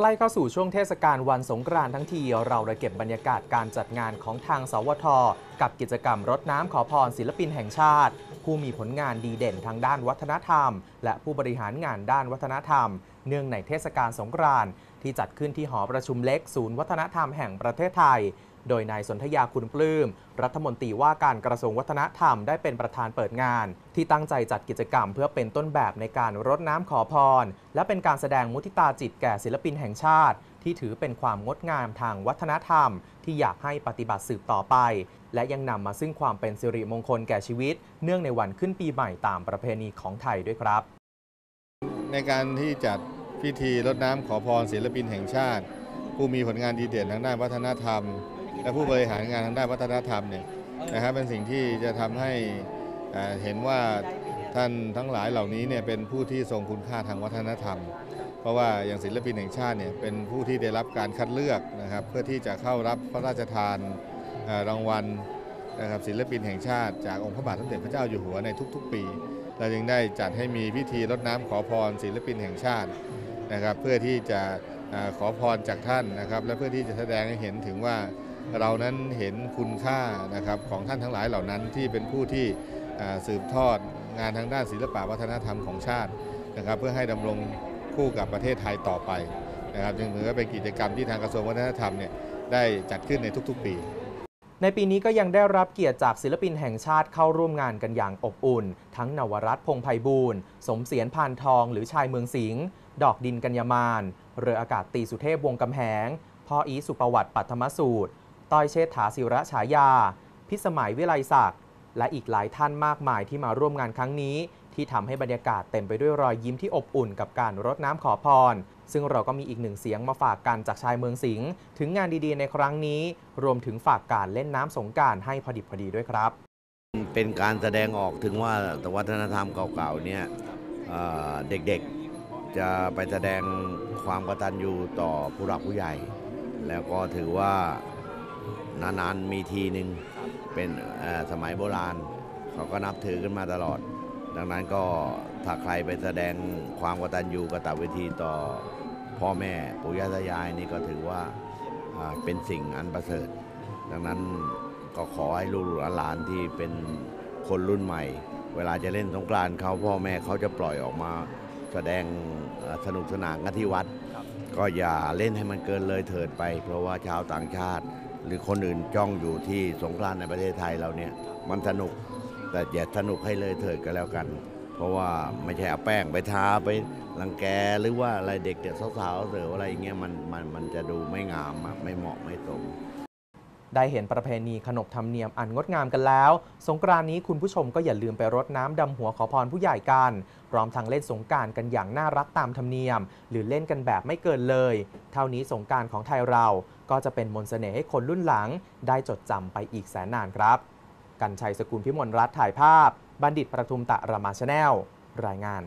ใกล้เข้าสู่ช่วงเทศกาลวันสงกรานต์ทั้งที เราได้เก็บบรรยากาศการจัดงานของทางสวท กับกิจกรรมรดน้ำขอพรศิลปินแห่งชาติ ผู้มีผลงานดีเด่นทางด้านวัฒนธรรม และผู้บริหารงานด้านวัฒนธรรม เนื่องในเทศกาลสงกรานต์ที่จัดขึ้นที่หอประชุมเล็กศูนย์วัฒนธรรมแห่งประเทศไทย โดยนายสนธยาคุณปลื้ม รัฐมนตรีว่าการกระทรวงวัฒนธรรมได้เป็นประธานเปิดงาน ที่ตั้งใจจัดกิจกรรมเพื่อเป็นต้นแบบในการรดน้ำขอพร และเป็นการแสดงมุทิตาจิตแก่ศิลปินแห่งชาติ ที่ถือเป็นความงดงามทางวัฒนธรรม ที่อยากให้ปฏิบัติสืบต่อไป และยังนำมาซึ่งความเป็นสิริมงคลแก่ชีวิต เนื่องในวันขึ้นปีใหม่ตามประเพณีของไทยด้วยครับ ในการที่จัดพิธีรดน้ำขอพรศิลปินแห่งชาติ ผู้มีผลงานดีเด่นทางด้านวัฒนธรรม และผู้บริหารงานทางด้านวัฒนธรรมเนี่ยนะครับเป็นสิ่งที่จะทำให้เห็นว่าท่านทั้งหลายเหล่านี้เนี่ยเป็นผู้ที่ทรงคุณค่าทางวัฒนธรรม เพราะว่าอย่างศิลปินแห่งชาติเนี่ยเป็นผู้ที่ได้รับการคัดเลือกนะครับเพื่อที่จะเข้ารับพระราชทานรางวัลนะครับศิลปินแห่งชาติจากองค์พระบาทสมเด็จพระเจ้าอยู่หัวในทุก ๆ ปี เราจึงได้จัดให้มีพิธีรดน้ำขอพรศิลปินแห่งชาตินะครับเพื่อที่จะขอพรจากท่านนะครับและเพื่อที่จะแสดงให้เห็นถึงว่า เรานั้นเห็นคุณค่านะครับของท่านทั้งหลายเหล่านั้นที่เป็นผู้ที่สืบทอดงานทางด้านศิลปะวัฒนธรรมของชาตินะครับ เพื่อให้ดำรงคู่กับประเทศไทยต่อไปนะครับจึงถือว่าเป็นกิจกรรมที่ทางกระทรวงวัฒนธรรมเนี่ยได้จัดขึ้นในทุกๆปี ในปีนี้ก็ยังได้รับเกียรติจากศิลปินแห่งชาติเข้าร่วมงานกันอย่างอบอุ่น ทั้งนวรัตน์พงไพบูลย์สมเสียนพานทองหรือชายเมืองสิงห์ดอกดินกัญญามาน เรืออากาศตีสุเทพวงกำแหง พ่ออีสุประวัติปัทมสูตร ต้อยเชษฐาศิระฉายา พิสมัยวิไลศักดิ์และอีกหลายท่านมากมายที่มาร่วมงานครั้งนี้ ที่ทำให้บรรยากาศเต็มไปด้วยรอยยิ้มที่อบอุ่นกับการรดน้ำขอพร ซึ่งเราก็มีอีกหนึ่งเสียงมาฝากกันจากชายเมืองสิงห์ถึงงานดีๆในครั้งนี้ รวมถึงฝากการเล่นน้ำสงกรารให้พอดิบพอดีด้วยครับ เป็นการแสดงออกถึงว่าวัฒนธรรมเก่าๆเนี่ยเอ่อเด็กๆจะไปแสดงความกตัญญูต่อผู้หลักผู้ใหญ่ แล้วก็ถือว่า นานๆมีทีหนึ่งเป็นสมัยโบราณ เขาก็นับถือกันมาตลอด ดังนั้นก็ถ้าใครไปแสดงความกตัญญูกตเวทีต่อพ่อแม่ปู่ย่าตายายนี่ก็ถือว่าเป็นสิ่งอันประเสริฐ ดังนั้นก็ขอให้ลูกหลานที่เป็นคนรุ่นใหม่ เวลาจะเล่นสงกรานต์เขาพ่อแม่เขาจะปล่อยออกมาแสดงสนุกสนานกันที่วัด ก็อย่าเล่นให้มันเกินเลยเถิดไป เพราะว่าชาวต่างชาติ หรือคนอื่นจ้องอยู่ที่สงกรานต์ในประเทศไทยเราเนี่ยมันสนุกแต่อย่าสนุกให้เลยเถิดก็แล้วกัน เพราะว่าไม่ใช่เอาแป้งไปทาไปรังแกหรือว่าอะไรเด็กเด็กสาวๆหรืออะไรอย่างเงี้ยมันมันมันจะดูไม่งามไม่เหมาะไม่สม ได้เห็นประเพณีขนบธรรมเนียมอันงดงามกันแล้ว สงกรานนี้คุณผู้ชมก็อย่าลืมไปรดน้ำดำหัวขอพรผู้ใหญ่กันพร้อมทั้งเล่นสงการกันอย่างน่ารักตามธรรมเนียม หรือเล่นกันแบบไม่เกินเลย เท่านี้สงการของไทยเราก็จะเป็นมนต์เสน่ห์ให้คนรุ่นหลัง ได้จดจำไปอีกแสนนานครับ กันชัยสกุลพิมลรัตน์ถ่ายภาพ บัณฑิตประทุมตะรามาชาแนลรายงาน